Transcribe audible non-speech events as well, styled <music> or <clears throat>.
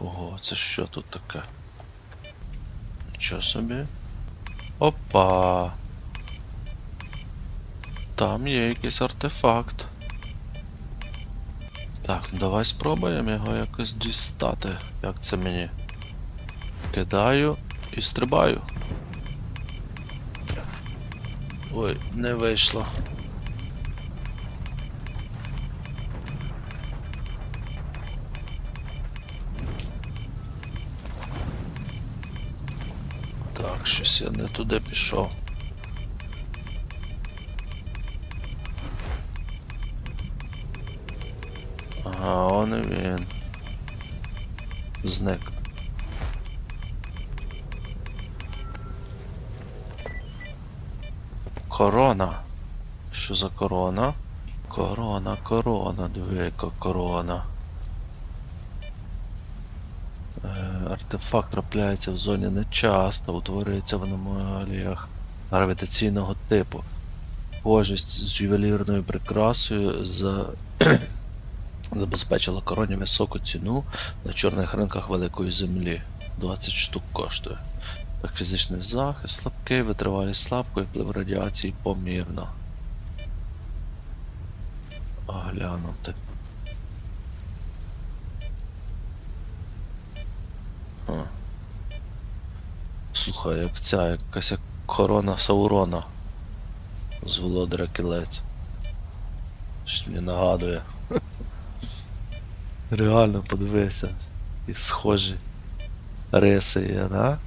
Ого, це що тут таке? Нічого собі. Опа. Там є якийсь артефакт. Так, ну давай спробуємо його якось дістати. Як це мені? Кидаю і стрибаю. Ой, не вийшло. Так, щось я не туди пішов. Ага, он і він. Зник. Корона. Що за корона? Корона, корона, двійка корона. Артефакт трапляється в зоні нечасто, утворюється в аномаліях гравітаційного типу. Схожість з ювелірною прикрасою за... <clears throat> забезпечила короні високу ціну на чорних ринках великої землі. 20 штук коштує. Так, фізичний захист слабкий, витривалість слабко і вплив радіації помірно. Оглянути. Слухай, як ця, якась як корона Саурона з володаря кілець. Щось мені нагадує. <laughs> Реально подивися. І схожі риси є, да?